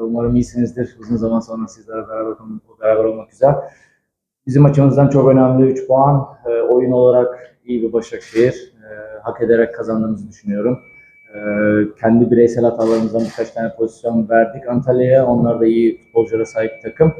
Umarım iyisinizdir. Uzun zaman sonra sizlerle beraber, beraber olmak güzel. Bizim açımızdan çok önemli 3 puan. E, oyun olarak iyi bir Başakşehir. E, hak ederek kazandığımızı düşünüyorum. E, kendi bireysel hatalarımızdan birkaç tane pozisyon verdik Antalya'ya. Onlar da iyi futbolculara sahip bir takım.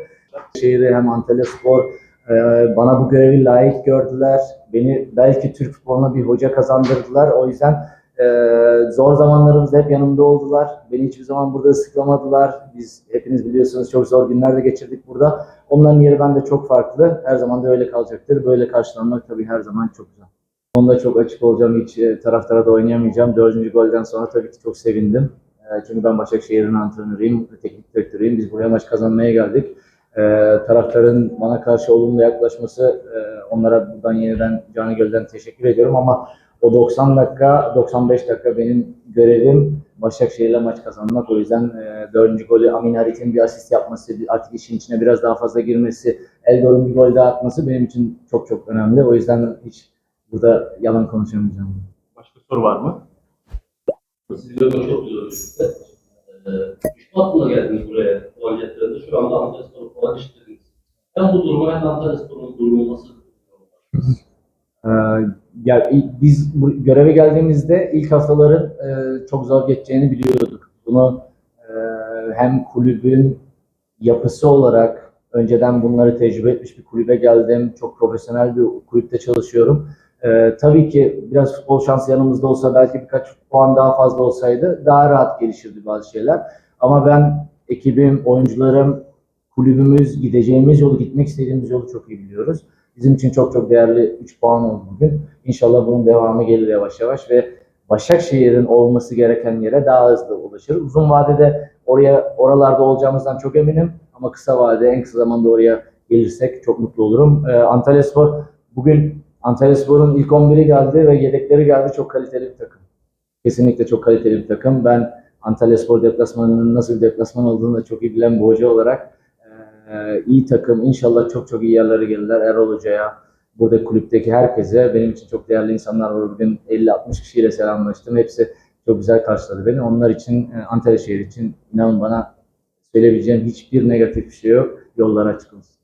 Şehirde hem Antalya Spor e, bana bu görevi layık gördüler. Beni belki Türk futboluna bir hoca kazandırdılar. O yüzden ee, zor zamanlarımızda hep yanımda oldular. Beni hiçbir zaman burada ıslıklamadılar. Biz hepiniz biliyorsunuz çok zor günler de geçirdik burada. Onların yeri bende çok farklı. Her zaman da öyle kalacaktır. Böyle karşılanmak tabii her zaman çok güzel. Onda çok açık olacağım. Hiç e, taraftara da oynayamayacağım. Dördüncü golden sonra tabii ki çok sevindim. E, çünkü ben Başakşehir'in antrenörüyüm, teknik direktörüyüm. Biz buraya maç kazanmaya geldik. E, taraftarın bana karşı olumlu yaklaşması, e, onlara buradan yeniden canı gölden teşekkür ediyorum ama o 90 dakika, 95 dakika benim görevim Başakşehir'le maç kazanmak. O yüzden e, dördüncü golü Amin Harit'in bir asist yapması, artık işin içine biraz daha fazla girmesi, Eldor'un bir gol daha atması benim için çok çok önemli. O yüzden hiç burada yalan konuşamayacağım. Başka soru var mı? Siz görmek çok güzel birlikte. Ee, Şubat'la geldiniz buraya getirdiniz. Şu anda Antalya Spor'u puan işlediniz. Hem bu durumu hem de Antalya Spor'un durumu nasıl? Ya, biz bu göreve geldiğimizde ilk haftaların e, çok zor geçeceğini biliyorduk. Bunu e, hem kulübün yapısı olarak önceden bunları tecrübe etmiş bir kulübe geldim. Çok profesyonel bir kulüpte çalışıyorum. Ee, tabii ki biraz futbol şansı yanımızda olsa belki birkaç puan daha fazla olsaydı daha rahat gelişirdi bazı şeyler. Ama ben ekibim, oyuncularım, kulübümüz, gideceğimiz yolu, gitmek istediğimiz yolu çok iyi biliyoruz. Bizim için çok çok değerli 3 puan oldu bugün. İnşallah bunun devamı gelir yavaş yavaş ve Başakşehir'in olması gereken yere daha hızlı ulaşır. Uzun vadede oraya oralarda olacağımızdan çok eminim ama kısa vadede en kısa zamanda oraya gelirsek çok mutlu olurum. Ee, Antalya Spor bugün Antalya Spor'un ilk 11'i geldi ve yedekleri geldi. Çok kaliteli bir takım. Kesinlikle çok kaliteli bir takım. Ben Antalya Spor deplasmanının nasıl bir deplasman olduğunu da çok iyi bilen bir hoca olarak ee, iyi takım. İnşallah çok çok iyi yerlere gelirler. Erol Hoca'ya, burada kulüpteki herkese. Benim için çok değerli insanlar var. Bugün 50-60 kişiyle selamlaştım. Hepsi çok güzel karşıladı beni. Onlar için, e, Antalya şehri için inanın bana söyleyebileceğim hiçbir negatif bir şey yok. Yollar açık olsun.